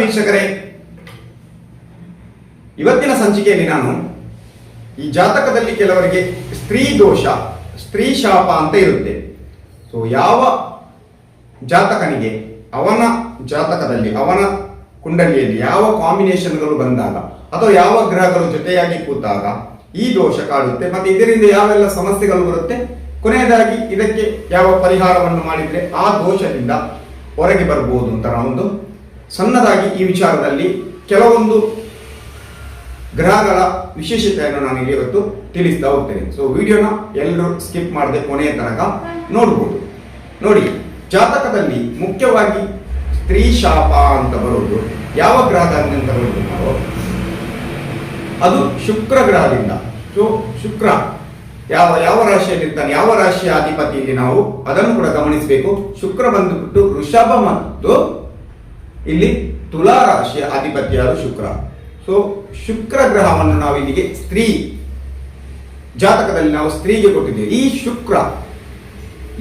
ವೀಕ್ಷಕರೇ, ಇವತ್ತಿನ ಸಂಚಿಕೆಯಲ್ಲಿ ನಾನು ಈ ಜಾತಕದಲ್ಲಿ ಕೆಲವರಿಗೆ ಸ್ತ್ರೀ ದೋಷ, ಸ್ತ್ರೀ ಶಾಪ ಅಂತ ಇರುತ್ತೆ. ಸೊ ಯಾವ ಜಾತಕನಿಗೆ ಅವನ ಜಾತಕದಲ್ಲಿ, ಅವನ ಕುಂಡಲಿಯಲ್ಲಿ ಯಾವ ಕಾಂಬಿನೇಷನ್ಗಳು ಬಂದಾಗ ಅಥವಾ ಯಾವ ಗ್ರಹಗಳು ಜೊತೆಯಾಗಿ ಕೂತಾಗ ಈ ದೋಷ ಕಾಡುತ್ತೆ ಮತ್ತೆ ಇದರಿಂದ ಯಾವೆಲ್ಲ ಸಮಸ್ಯೆಗಳು ಬರುತ್ತೆ? ಕೊನೆಯದಾಗಿ ಇದಕ್ಕೆ ಯಾವ ಪರಿಹಾರವನ್ನು ಮಾಡಿದ್ರೆ ಆ ದೋಷದಿಂದ ಹೊರಗೆ ಬರ್ಬೋದು ಅಂತ ನಾವೊಂದು ಸಣ್ಣದಾಗಿ ಈ ವಿಚಾರದಲ್ಲಿ ಕೆಲವೊಂದು ಗ್ರಹಗಳ ವಿಶೇಷತೆಯನ್ನು ನಾನು ಇಲ್ಲಿ ಇವತ್ತು ತಿಳಿಸ್ತಾ ಹೋಗ್ತೇನೆ. ಸೊ ವಿಡಿಯೋನ ಎಲ್ಲರೂ ಸ್ಕಿಪ್ ಮಾಡದೆ ಕೊನೆಯ ತನಕ ನೋಡ್ಬೋದು. ನೋಡಿ, ಜಾತಕದಲ್ಲಿ ಮುಖ್ಯವಾಗಿ ಸ್ತ್ರೀ ಶಾಪ ಅಂತ ಬರೋದು, ಯಾವ ಗ್ರಹದಿಂದ ಬರೋದು ನಾವು? ಅದು ಶುಕ್ರ ಗ್ರಹದಿಂದ. ಸೊ ಶುಕ್ರ ಯಾವ ಯಾವ ರಾಶಿಯಲ್ಲಿರ್ತಾನೆ ಯಾವ ರಾಶಿಯ ಅಧಿಪತಿಯಲ್ಲಿ ನಾವು? ಅದನ್ನು ಕೂಡ ಗಮನಿಸಬೇಕು. ಶುಕ್ರ ಬಂದುಬಿಟ್ಟು ಋಷಭ ಮತ್ತು ಇಲ್ಲಿ ತುಲಾ ರಾಶಿಯ ಅಧಿಪತಿಯಾದ ಶುಕ್ರ. ಸೊ ಶುಕ್ರ ಗ್ರಹವನ್ನು ನಾವು ಇಲ್ಲಿಗೆ ಸ್ತ್ರೀ ಜಾತಕದಲ್ಲಿ ನಾವು ಸ್ತ್ರೀಗೆ ಕೊಟ್ಟಿದ್ದೇವೆ. ಈ ಶುಕ್ರ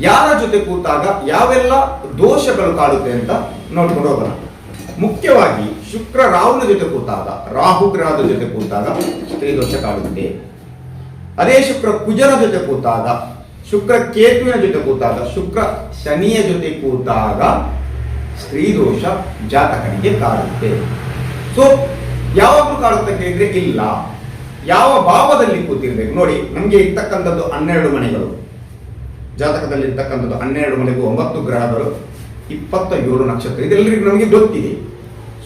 ಯಾರ ಜೊತೆ ಕೂತಾಗ ಯಾವೆಲ್ಲ ದೋಷಗಳು ಕಾಡುತ್ತೆ ಅಂತ ನೋಡ್ಕೊಂಡು ಹೋಗೋಣ. ಮುಖ್ಯವಾಗಿ ಶುಕ್ರ ರಾಹುನ ಜೊತೆ ಕೂತಾಗ, ರಾಹು ಗ್ರಹದ ಜೊತೆ ಕೂತಾಗ ಸ್ತ್ರೀ ದೋಷ ಕಾಡುತ್ತೆ. ಅದೇ ಶುಕ್ರ ಕುಜನ ಜೊತೆ ಕೂತಾಗ, ಶುಕ್ರ ಕೇತುವಿನ ಜೊತೆ ಕೂತಾಗ, ಶುಕ್ರ ಶನಿಯ ಜೊತೆ ಕೂತಾಗ ಸ್ತ್ರೀ ದೋಷ ಜಾತಕನಿಗೆ ಕಾಡುತ್ತೆ. ಸೊ ಯಾವಾಗಲೂ ಕಾಡುತ್ತೆ ಕೇಳಿದ್ರೆ ಇಲ್ಲ. ಯಾವ ಭಾವದಲ್ಲಿ ಕೂತಿರ್ಬೇಕು. ನೋಡಿ, ನಮಗೆ ಇರ್ತಕ್ಕಂಥದ್ದು ಹನ್ನೆರಡು ಮನೆಗಳು. ಜಾತಕದಲ್ಲಿ ಇರ್ತಕ್ಕಂಥದ್ದು ಹನ್ನೆರಡು ಮನೆಗೂ ಒಂಬತ್ತು ಗ್ರಹಗಳು ಇಪ್ಪತ್ತ ಏಳು ನಕ್ಷತ್ರ. ಇದೆಲ್ಲರಿಗೂ ನಮಗೆ ಗೊತ್ತಿದೆ.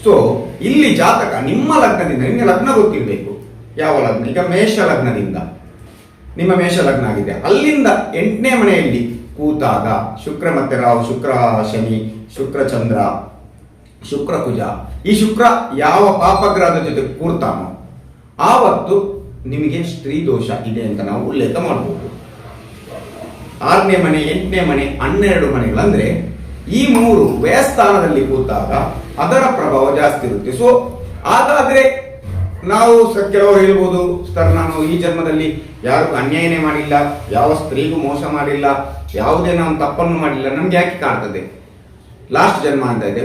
ಸೊ ಇಲ್ಲಿ ಜಾತಕ ನಿಮ್ಮ ಲಗ್ನದಿಂದ ನಿಮಗೆ ಲಗ್ನ ಗೊತ್ತಿರಬೇಕು. ಯಾವ ಲಗ್ನ? ಈಗ ಮೇಷ ಲಗ್ನದಿಂದ. ನಿಮ್ಮ ಮೇಷ ಲಗ್ನ ಆಗಿದೆ. ಅಲ್ಲಿಂದ ಎಂಟನೇ ಮನೆಯಲ್ಲಿ ಕೂತಾಗ ಶುಕ್ರ ಮತ್ತೆ ರಾಹು, ಶುಕ್ರ, ಶನಿ ಶುಕ್ರ ಚಂದ್ರ ಶುಕ್ರ ಕುಜ ಈ ಶುಕ್ರ ಯಾವ ಪಾಪಗ್ರಹದ ಜೊತೆ ಕೂರ್ತಾನೋ ಆವತ್ತು ನಿಮಗೆ ಸ್ತ್ರೀ ದೋಷ ಇದೆ ಅಂತ ನಾವು ಉಲ್ಲೇಖ ಮಾಡಬಹುದು ಆರನೇ ಮನೆ, ಎಂಟನೇ ಮನೆ, ಹನ್ನೆರಡು ಮನೆಗಳಂದ್ರೆ ಈ ಮೂರು ವ್ಯಯಸ್ಥಾನದಲ್ಲಿ ಕೂತಾಗ ಅದರ ಪ್ರಭಾವ ಜಾಸ್ತಿ ಇರುತ್ತೆ. ಸೊ ಹಾಗಾದ್ರೆ ನಾವು ಕೆಲವರು ಹೇಳ್ಬೋದು, ಸರ್, ನಾನು ಈ ಜನ್ಮದಲ್ಲಿ ಯಾರು ಅನ್ಯಾಯನೇ ಮಾಡಿಲ್ಲ, ಯಾವ ಸ್ತ್ರೀಗೂ ಮೋಸ ಮಾಡಿಲ್ಲ, ಯಾವುದೇ ನಾನು ತಪ್ಪನ್ನು ಮಾಡಿಲ್ಲ, ನಮ್ಗೆ ಯಾಕೆ ಕಾಡ್ತದೆ ಲಾಸ್ಟ್ ಜನ್ಮ ಅಂತ ಇದೆ.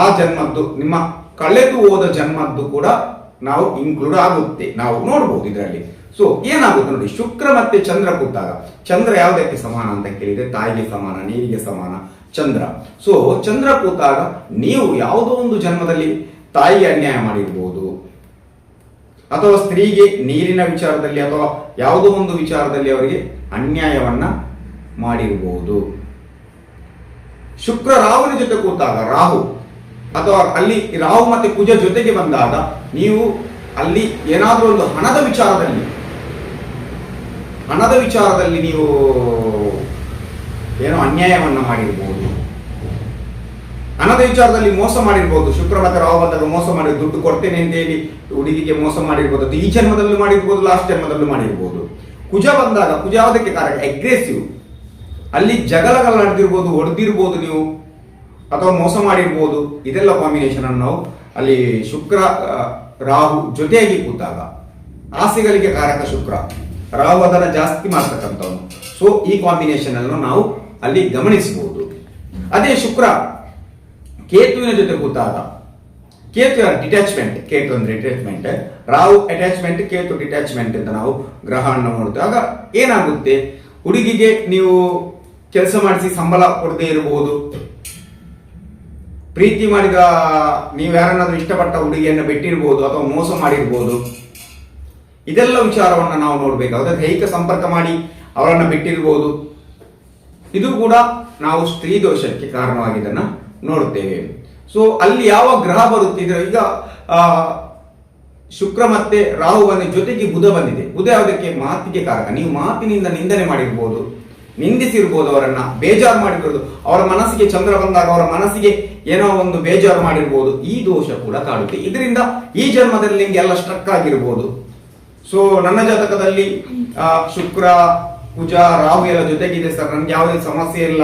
ಆ ಜನ್ಮದ್ದು, ನಿಮ್ಮ ಕಳೆದು ಹೋದ ಜನ್ಮದ್ದು ಕೂಡ ನಾವು ಇನ್ಕ್ಲೂಡ್ ಆಗುತ್ತೆ. ನಾವು ನೋಡಬಹುದು ಇದರಲ್ಲಿ. ಸೊ ಏನಾಗುತ್ತೆ ನೋಡಿ, ಶುಕ್ರ ಮತ್ತೆ ಚಂದ್ರ ಕೂತಾಗ. ಚಂದ್ರ ಯಾವುದಕ್ಕೆ ಸಮಾನ ಅಂತ ಕೇಳಿದ್ರೆ ತಾಯಿಗೆ ಸಮಾನ, ನೀರಿಗೆ ಸಮಾನ, ಚಂದ್ರ. ಸೊ ಚಂದ್ರ ಕೂತಾಗ ನೀವು ಯಾವುದೋ ಒಂದು ಜನ್ಮದಲ್ಲಿ ತಾಯಿಗೆ ಅನ್ಯಾಯ ಮಾಡಿರ್ಬೋದು. ಅಥವಾ ಸ್ತ್ರೀಗೆ ನೀರಿನ ವಿಚಾರದಲ್ಲಿ ಅಥವಾ ಯಾವುದೋ ಒಂದು ವಿಚಾರದಲ್ಲಿ ಅವರಿಗೆ ಅನ್ಯಾಯವನ್ನ ಮಾಡಿರಬಹುದು ಶುಕ್ರ ರಾಹುವಿನ ಜೊತೆ ಕೂತಾಗ, ರಾಹು, ಅಥವಾ ಅಲ್ಲಿ ರಾಹು ಮತ್ತೆ ಕುಜ ಜೊತೆಗೆ ಬಂದಾಗ, ನೀವು ಅಲ್ಲಿ ಏನಾದರೂ ಒಂದು ಹಣದ ವಿಚಾರದಲ್ಲಿ ಹಣದ ವಿಚಾರದಲ್ಲಿ ನೀವು ಏನೋ ಅನ್ಯಾಯವನ್ನು ಮಾಡಿರ್ಬೋದು. ಹಣದ ವಿಚಾರದಲ್ಲಿ ಮೋಸ ಮಾಡಿರ್ಬೋದು. ಶುಕ್ರ ಮತ್ತೆ ರಾಹು ಬಂದಾಗ ಮೋಸ ಮಾಡಿ, ದುಡ್ಡು ಕೊಡ್ತೇನೆ ಅಂತ ಹೇಳಿ ಹುಡುಗಿಗೆ ಮೋಸ ಮಾಡಿರ್ಬೋದು. ಅದು ಈ ಜನ್ಮದಲ್ಲೂ ಮಾಡಿರ್ಬೋದು, ಲಾಸ್ಟ್ ಜನ್ಮದಲ್ಲೂ ಮಾಡಿರ್ಬೋದು. ಕುಜ ಬಂದಾಗ, ಕುಜ ಯಾವುದಕ್ಕೆ ಕಾರಣ? ಅಗ್ರೆಸಿವ್ ಅಲ್ಲಿ ಜಗಳಗಳು ನಡೆದಿರ್ಬೋದು, ಹೊಡೆದಿರ್ಬೋದು ನೀವು, ಅಥವಾ ಮೋಸ ಮಾಡಿರ್ಬೋದು, ಇದೆಲ್ಲ ಕಾಂಬಿನೇಷನ್ ಅನ್ನು ನಾವು ಅಲ್ಲಿ ಶುಕ್ರ ರಾಹು ಜೊತೆಯಾಗಿ ಕೂತಾಗ. ಆಸೆಗಳಿಗೆ ಕಾರಕ ಶುಕ್ರ. ರಾಹು ಅದನ್ನು ಜಾಸ್ತಿ ಮಾಡ್ತಕ್ಕಂಥವನು. ಸೊ ಈ ಕಾಂಬಿನೇಷನ್ ಅನ್ನು ನಾವು ಅಲ್ಲಿ ಗಮನಿಸಬಹುದು. ಅದೇ ಶುಕ್ರ, ಕೇತುವಿನ ಜೊತೆ ಕೂತಾಗ. ಕೇತು ಡಿಟ್ಯಾಚ್ಮೆಂಟ್ ಕೇತು ಅಂದ್ರೆ detachment Rahu attachment Ketu detachment ಅಂತ ನಾವು ಗ್ರಹವನ್ನು ನೋಡಿದಾಗ ಏನಾಗುತ್ತೆ? ಹುಡುಗಿಗೆ ನೀವು ಕೆಲಸ ಮಾಡಿಸಿ ಸಂಬಳ ಕೊಡದೇ ಇರಬಹುದು. ಪ್ರೀತಿ ಮಾಡಿದ ನೀವು ಯಾರನ್ನಾದ್ರೂ ಇಷ್ಟಪಟ್ಟ ಹುಡುಗಿಯನ್ನು ಬಿಟ್ಟಿರ್ಬೋದು ಅಥವಾ ಮೋಸ ಮಾಡಿರ್ಬೋದು. ಇದೆಲ್ಲ ವಿಚಾರವನ್ನು ನಾವು ನೋಡ್ಬೇಕಾದ್ರೆ ದೈಹಿಕ ಸಂಪರ್ಕ ಮಾಡಿ ಅವರನ್ನು ಬಿಟ್ಟಿರ್ಬೋದು. ಇದು ಕೂಡ ನಾವು ಸ್ತ್ರೀ ದೋಷಕ್ಕೆ ಕಾರಣವಾಗಿದ್ದನ್ನ ನೋಡುತ್ತೇವೆ ಸೊ ಅಲ್ಲಿ ಯಾವ ಗ್ರಹ ಬರುತ್ತಿದ್ರೆ ಈಗ ಶುಕ್ರ ಮತ್ತೆ ರಾಹು ಬಂದ ಜೊತೆಗೆ ಬುಧ ಬಂದಿದೆ. ಬುಧ ಯಾವುದಕ್ಕೆ? ಮಾತಿಗೆ ಕಾರಣ ನೀವು ಮಾತಿನಿಂದ ನಿಂದನೆ ಮಾಡಿರ್ಬೋದು. ನಿಂದಿಸಿರ್ಬೋದು ಅವರನ್ನ ಬೇಜಾರು ಮಾಡಿರ್ಬೋದು ಅವರ ಮನಸ್ಸಿಗೆ ಚಂದ್ರ ಬಂದಾಗ ಅವರ ಮನಸ್ಸಿಗೆ ಏನೋ ಒಂದು ಬೇಜಾರು ಮಾಡಿರ್ಬೋದು. ಈ ದೋಷ ಕೂಡ ಕಾಡುತ್ತೆ. ಇದರಿಂದ ಈ ಜನ್ಮದಲ್ಲಿ ನಿಮ್ಗೆ ಎಲ್ಲ ಸ್ಟ್ರಕ್ ಆಗಿರ್ಬೋದು. ಸೊ ನನ್ನ ಜಾತಕದಲ್ಲಿ ಶುಕ್ರ, ಕುಜ, ರಾಹು ಎಲ್ಲ ಜೊತೆಗಿದೆ ಸರ್. ನನ್ಗೆ ಯಾವುದೇ ಸಮಸ್ಯೆ ಇಲ್ಲ.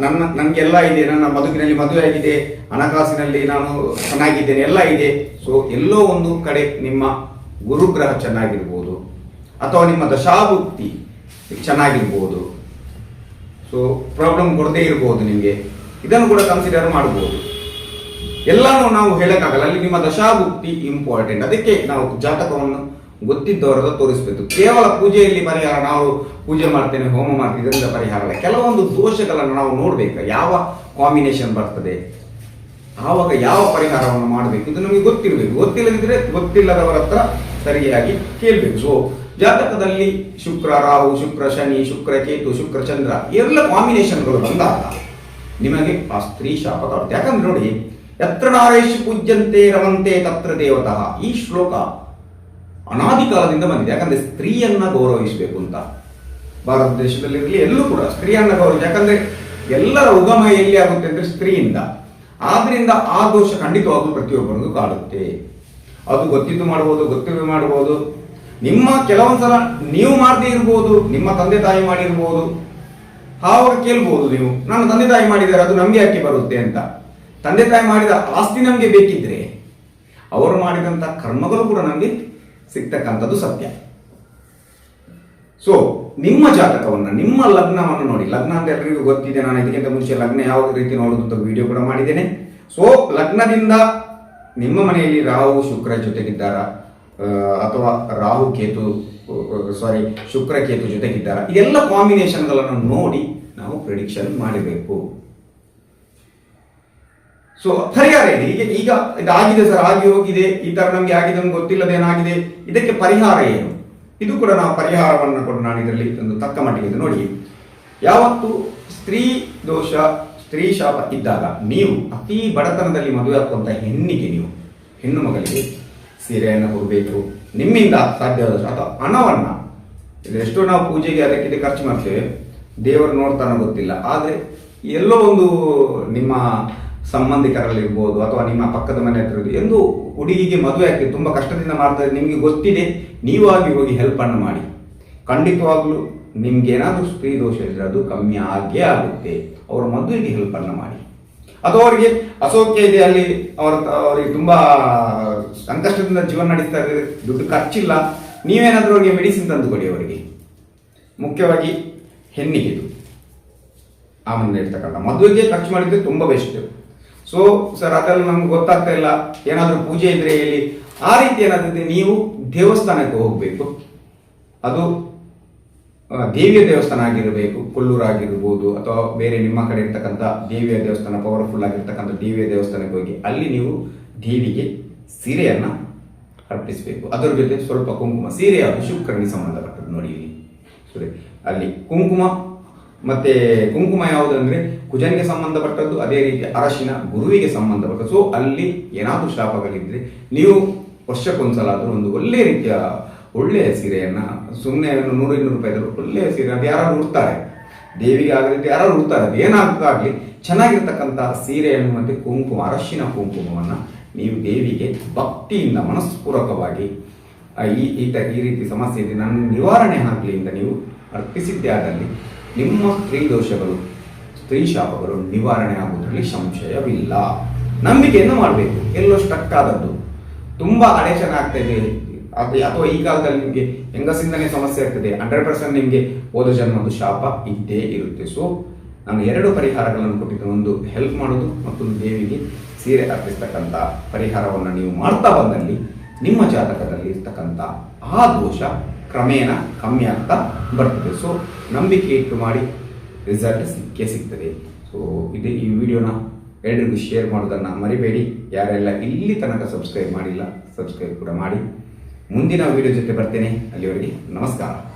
ನನ್ನ, ನನ್ಗೆಲ್ಲ ಇದೆ. ನನ್ನ ಬದುಕಿನಲ್ಲಿ ಮದುವೆ ಆಗಿದೆ. ಹಣಕಾಸಿನಲ್ಲಿ ನಾನು ಚೆನ್ನಾಗಿದ್ದೇನೆ. ಎಲ್ಲ ಇದೆ. ಸೊ ಎಲ್ಲೋ ಒಂದು ಕಡೆ ನಿಮ್ಮ ಗುರುಗ್ರಹ ಚೆನ್ನಾಗಿರ್ಬೋದು. ಅಥವಾ ನಿಮ್ಮ ದಶಾಭುಕ್ತಿ ಚೆನ್ನಾಗಿರ್ಬೋದು. ಸೊ ಪ್ರಾಬ್ಲಮ್ ಕೊಡದೇ ಇರ್ಬೋದು ನಿಮಗೆ. ಇದನ್ನು ಕೂಡ ಕನ್ಸಿಡರ್ ಮಾಡ್ಬೋದು. ಎಲ್ಲಾನು ನಾವು ಹೇಳಕ್ಕಾಗಲ್ಲ. ಅಲ್ಲಿ ನಿಮ್ಮ ದಶಾಭುಕ್ತಿ ಇಂಪಾರ್ಟೆಂಟ್ ಅದಕ್ಕೆ ನಾವು ಜಾತಕವನ್ನು ಗೊತ್ತಿದ್ದವರದ ತೋರಿಸಬೇಕು. ಕೇವಲ ಪೂಜೆಯಲ್ಲಿ ಪರಿಹಾರ, ನಾವು ಪೂಜೆ ಮಾಡ್ತೇನೆ ಹೋಮ ಮಾಡ್ತೇವೆ, ಇದರಿಂದ ಪರಿಹಾರ ಅಲ್ಲ ಕೆಲವೊಂದು ದೋಷಗಳನ್ನು ನಾವು ನೋಡ್ಬೇಕು. ಯಾವ ಕಾಂಬಿನೇಷನ್ ಬರ್ತದೆ? ಆವಾಗ ಯಾವ ಪರಿಹಾರವನ್ನು ಮಾಡಬೇಕು? ಇದು ನಮಗೆ ಗೊತ್ತಿರಬೇಕು. ಗೊತ್ತಿಲ್ಲದಿದ್ರೆ ಗೊತ್ತಿಲ್ಲದವರ ಹತ್ರ ಸರಿಯಾಗಿ ಕೇಳಬೇಕು. ಸೊ ಜಾತಕದಲ್ಲಿ ಶುಕ್ರ, ರಾಹು, ಶುಕ್ರ, ಶನಿ, ಶುಕ್ರ, ಕೇತು, ಶುಕ್ರ, ಚಂದ್ರ ಎಲ್ಲ ಕಾಂಬಿನೇಷನ್ಗಳು ಬಂದಾಗ ನಿಮಗೆ ಆ ಸ್ತ್ರೀ ಶಾಪ ಕಾಡುತ್ತೆ ಯಾಕಂದ್ರೆ ನೋಡಿ, ಯತ್ರ ನಾರೇಶ್ ಪೂಜ್ಯಂತೆ ರವಂತೆ ತತ್ರ ದೇವತಃ ಈ ಶ್ಲೋಕ ಅನಾದಿ ಕಾಲದಿಂದ ಬಂದಿದೆ. ಯಾಕಂದ್ರೆ ಸ್ತ್ರೀಯನ್ನ ಗೌರವಿಸಬೇಕು ಅಂತ. ಭಾರತ ದೇಶದಲ್ಲಿರಲಿ ಎಲ್ಲೂ ಕೂಡ ಸ್ತ್ರೀಯನ್ನ ಗೌರವ ಯಾಕಂದ್ರೆ ಎಲ್ಲರ ಉಗಮ ಎಲ್ಲಿ ಆಗುತ್ತೆ ಅಂದ್ರೆ ಸ್ತ್ರೀಯಿಂದ. ಆದ್ರಿಂದ ಆ ದೋಷ ಖಂಡಿತವಾಗೂ ಪ್ರತಿಯೊಬ್ಬರಿಗೂ ಕಾಡುತ್ತೆ. ಅದು ಗೊತ್ತಿದ್ದು ಮಾಡಬಹುದು ಗೊತ್ತಿದ್ದು ಮಾಡಬಹುದು ನಿಮ್ಮ ಕೆಲವೊಂದ್ಸಲ ನೀವು ಮಾಡದೇ ಇರ್ಬೋದು, ನಿಮ್ಮ ತಂದೆ ತಾಯಿ ಮಾಡಿರ್ಬೋದು. ಆವಾಗ ಕೇಳ್ಬೋದು ನೀವು, ನನ್ನ ತಂದೆ ತಾಯಿ ಮಾಡಿದ್ದಾರೆ ಅದು ನಮ್ಗೆ ಅಕ್ಕಿ ಬರುತ್ತೆ? ಅಂತ. ತಂದೆ ತಾಯಿ ಮಾಡಿದ ಆಸ್ತಿ ನಮ್ಗೆ ಬೇಕಿದ್ರೆ, ಅವರು ಮಾಡಿದಂತ ಕರ್ಮಗಳು ಕೂಡ ನಮ್ಗೆ ಸಿಗ್ತಕ್ಕಂಥದ್ದು ಸತ್ಯ. ಸೊ ನಿಮ್ಮ ಜಾತಕವನ್ನು, ನಿಮ್ಮ ಲಗ್ನವನ್ನು ನೋಡಿ. ಲಗ್ನ ಅಂತ ಎಲ್ಲರಿಗೂ ಗೊತ್ತಿದೆ, ನಾನು ಇದಕ್ಕಿಂತ ಮುಂಚೆ ಲಗ್ನ ಯಾವ ರೀತಿ ನೋಡೋದು ಅಂತ ವಿಡಿಯೋ ಕೂಡ ಮಾಡಿದ್ದೇನೆ. ಸೊ ಲಗ್ನದಿಂದ ನಿಮ್ಮ ಮನೆಯಲ್ಲಿ ರಾಹು, ಶುಕ್ರ ಜೊತೆಗಿದ್ದಾರ? ಅಥವಾ ರಾಹು ಕೇತು ಸಾರಿ ಶುಕ್ರ ಕೇತು ಜೊತೆಗಿದ್ದಾರ? ಇದೆಲ್ಲ ಕಾಂಬಿನೇಷನ್ಗಳನ್ನು ನೋಡಿ ನಾವು ಪ್ರಿಡಿಕ್ಷನ್ ಮಾಡಬೇಕು. ಸೊ ಪರಿಹಾರ ಇದೆ. ಈಗ ಈಗ ಇದಾಗಿದೆ ಸರ್, ಆಗಿ ಹೋಗಿದೆ. ಈ ತರ ನಮ್ಗೆ ಆಗಿದೆ ನಮ್ಗೆ ಗೊತ್ತಿಲ್ಲದೆ ಏನಾಗಿದೆ? ಇದಕ್ಕೆ ಪರಿಹಾರ ಏನು? ಇದು ಕೂಡ ನಾವು ಪರಿಹಾರವನ್ನು ಕೂಡ ನಾನು ಇದರಲ್ಲಿ ಒಂದು ತಕ್ಕ ಮಟ್ಟಿಗೆ ನೋಡಿ. ಯಾವತ್ತು ಸ್ತ್ರೀ ದೋಷ, ಸ್ತ್ರೀ ಶಾಪ ಇದ್ದಾಗ ನೀವು ಅತಿ ಬಡತನದಲ್ಲಿ ಮದುವೆ ಹಾಕುವಂತ ಹೆಣ್ಣಿಗೆ ನೀವು, ಹೆಣ್ಣು ಮಗಳಿಗೆ ಸೀರೆಯನ್ನು ಕೊಡಬೇಕು ನಿಮ್ಮಿಂದ ಸಾಧ್ಯವಾದಷ್ಟು ಅಥವಾ ಹಣವನ್ನು ಎಷ್ಟು ನಾವು ಪೂಜೆಗೆ ಅದಕ್ಕೆ ಖರ್ಚು ಮಾಡ್ತೇವೆ. ದೇವರು ನೋಡ್ತಾನೆ ಗೊತ್ತಿಲ್ಲ. ಆದರೆ ಎಲ್ಲೋ ಒಂದು ನಿಮ್ಮ ಸಂಬಂಧಿಕರಲ್ಲಿರ್ಬೋದು ಅಥವಾ ನಿಮ್ಮ ಪಕ್ಕದ ಮನೆ ಹತ್ರ ಎಂದು ಹುಡುಗಿಗೆ ಮದುವೆ ಆಗ್ತದೆ. ತುಂಬ ಕಷ್ಟದಿಂದ ಮಾಡ್ತಾರೆ ನಿಮಗೆ ಗೊತ್ತಿದೆ ನೀವಾಗಿ ಹೋಗಿ ಹೆಲ್ಪ್ ಅನ್ನು ಮಾಡಿ. ಖಂಡಿತವಾಗ್ಲೂ ನಿಮ್ಗೆ ಏನಾದರೂ ಸ್ತ್ರೀ ದೋಷ ಇದ್ರೆ ಅದು ಕಮ್ಮಿ ಆಗೇ ಆಗುತ್ತೆ. ಅವರ ಮದುವೆಗೆ ಹೆಲ್ಪ್ ಅನ್ನು ಮಾಡಿ. ಅಥವಾ ಅವರಿಗೆ ಅಸೌಖ್ಯ ಇದೆ ಅಲ್ಲಿ ಅವರ, ಅವರಿಗೆ ತುಂಬಾ ಸಂಕಷ್ಟದಿಂದ ಜೀವನ ನಡೆಸ್ತಾ ಇದ್ದಾರೆ. ದುಡ್ಡು ಖರ್ಚಿಲ್ಲ. ನೀವೇನಾದರೂ ಅವರಿಗೆ ಮೆಡಿಸಿನ್ ತಂದು ಕೊಡಿ ಅವರಿಗೆ. ಮುಖ್ಯವಾಗಿ ಹೆಣ್ಣಿಗೆ ಇದು ಆ ಮುಂದೆ ಇರ್ತಕ್ಕಂಥ ಮದುವೆಗೆ ಖರ್ಚು ಮಾಡಿದ್ರೆ ತುಂಬಾ ಬೆಸ್ಟ್. ಸೊ ಸರ್ ಅದೆಲ್ಲ ನಮ್ಗೆ ಗೊತ್ತಾಗ್ತಾ ಇಲ್ಲ. ಏನಾದರೂ ಪೂಜೆ ಇದ್ರೆ ಹೇಳಿ. ಆ ರೀತಿ ಏನಾದ್ರೆ ನೀವು ದೇವಸ್ಥಾನಕ್ಕೆ ಹೋಗಬೇಕು. ಅದು ದೇವಿಯ ದೇವಸ್ಥಾನ ಆಗಿರಬೇಕು ಕೊಲ್ಲೂರು ಆಗಿರ್ಬೋದು, ಅಥವಾ ಬೇರೆ ನಿಮ್ಮ ಕಡೆ ಇರ್ತಕ್ಕಂಥ ದೇವಿಯ ದೇವಸ್ಥಾನ ಪವರ್ಫುಲ್ ಆಗಿರ್ತಕ್ಕಂಥ ದೇವಿಯ ದೇವಸ್ಥಾನಕ್ಕೆ ಹೋಗಿ, ಅಲ್ಲಿ ನೀವು ದೇವಿಗೆ ಸೀರೆಯನ್ನು ಅರ್ಪಿಸಬೇಕು. ಅದರ ಜೊತೆ ಸ್ವಲ್ಪ ಕುಂಕುಮ ಸೀರೆಯ ಶುಕ್ರನಿಗೆ ಸಂಬಂಧಪಟ್ಟದ್ದು ನೋಡಿ ಇಲ್ಲಿ. ಸರಿ, ಅಲ್ಲಿ ಕುಂಕುಮ, ಮತ್ತೆ ಕುಂಕುಮ ಯಾವುದಂದ್ರೆ ಕುಜನಿಗೆ ಸಂಬಂಧಪಟ್ಟದ್ದು, ಅದೇ ರೀತಿ ಅರಶಿನ ಗುರುವಿಗೆ ಸಂಬಂಧಪಟ್ಟದ್ದು. ಸೊ ಅಲ್ಲಿ ಏನಾದರೂ ಶಾಪಗಳಿದ್ರೆ ನೀವು ವರ್ಷಕ್ಕೊಂದ್ಸಲ ಆದರೂ ಒಂದು ಒಳ್ಳೆ ರೀತಿಯ ಒಳ್ಳೆಯ ಸೀರೆಯನ್ನ ಸುಮ್ಮನೆ ನೂರು ಇನ್ನೂರು ರೂಪಾಯಿ ಒಳ್ಳೆಯ ಸೀರೆ ಅದು ಯಾರು ಉಡ್ತಾರೆ. ದೇವಿಗೆ ಆಗಲಿ ಯಾರು ಉಡ್ತಾರೆ, ಅದು ಏನಾಗಲಿ ಚೆನ್ನಾಗಿರ್ತಕ್ಕಂಥ ಸೀರೆಯನ್ನು ಮತ್ತೆ ಕುಂಕುಮ, ಅರಶಿನ ಕುಂಕುಮವನ್ನು ನೀವು ದೇವಿಗೆ ಭಕ್ತಿಯಿಂದ ಮನಸ್ಪೂರ್ವಕವಾಗಿ ಈ ಈ ತ- ಈ ರೀತಿ ಸಮಸ್ಯೆ ಇದೆ ನನ್ನ ನಿವಾರಣೆ ಆಗಲಿ ಅಂತ ನೀವು ಅರ್ಪಿಸಿದ್ದೇ ಆದಲ್ಲಿ ನಿಮ್ಮ ಸ್ತ್ರೀ ದೋಷಗಳು, ಸ್ತ್ರೀ ಶಾಪಗಳು ನಿವಾರಣೆ ಆಗುವುದರಲ್ಲಿ ಸಂಶಯವಿಲ್ಲ. ನಂಬಿಕೆಯನ್ನು ಮಾಡಬೇಕು. ಎಲ್ಲೋ ಸ್ಟಕ್ ಆದದ್ದು. ತುಂಬಾ ಅಡೆಷನ್ ಆಗ್ತಾ ಇದೆ. ಅಥವಾ ಈ ಕಾಲದಲ್ಲಿ ನಿಮಗೆ ಹೆಂಗಸಿಂದನೇ ಸಮಸ್ಯೆ ಆಗ್ತದೆ. ಹಂಡ್ರೆಡ್ ಪರ್ಸೆಂಟ್ ನಿಮಗೆ ಹೋದ ಜನ್ಮದ ಶಾಪ ಇದ್ದೇ ಇರುತ್ತೆ. ಸೊ ನಾನು ಎರಡು ಪರಿಹಾರಗಳನ್ನು ಕೊಟ್ಟಿದ್ದೆ. ಒಂದು ಹೆಲ್ಪ್ ಮಾಡೋದು ಮತ್ತೊಂದು ದೇವಿಗೆ ಸೀರೆ ಅರ್ಪಿಸ್ತಕ್ಕಂಥ ಪರಿಹಾರವನ್ನು ನೀವು ಮಾಡ್ತಾ ಬಂದಲ್ಲಿ ನಿಮ್ಮ ಜಾತಕದಲ್ಲಿ ಇರ್ತಕ್ಕಂಥ ಆ ದೋಷ ಕ್ರಮೇಣ ಕಮ್ಮಿ ಆಗ್ತಾ ಬರ್ತದೆ. ಸೊ ನಂಬಿಕೆ ಇಟ್ಟು ಮಾಡಿ ರಿಸಲ್ಟ್ ಸಿಕ್ಕೇ ಸಿಗ್ತದೆ. ಸೊ ಇದೇ ಈ ವಿಡಿಯೋನ ಎಲ್ಲರಿಗೂ ಶೇರ್ ಮಾಡೋದನ್ನು ಮರಿಬೇಡಿ. ಯಾರೆಲ್ಲ ಇಲ್ಲಿ ತನಕ ಸಬ್ಸ್ಕ್ರೈಬ್ ಮಾಡಿಲ್ಲ ಸಬ್ಸ್ಕ್ರೈಬ್ ಕೂಡ ಮಾಡಿ. ಮುಂದಿನ ವಿಡಿಯೋ ಜೊತೆ ಬರ್ತೇನೆ. ಅಲ್ಲಿವರೆಗೆ ನಮಸ್ಕಾರ.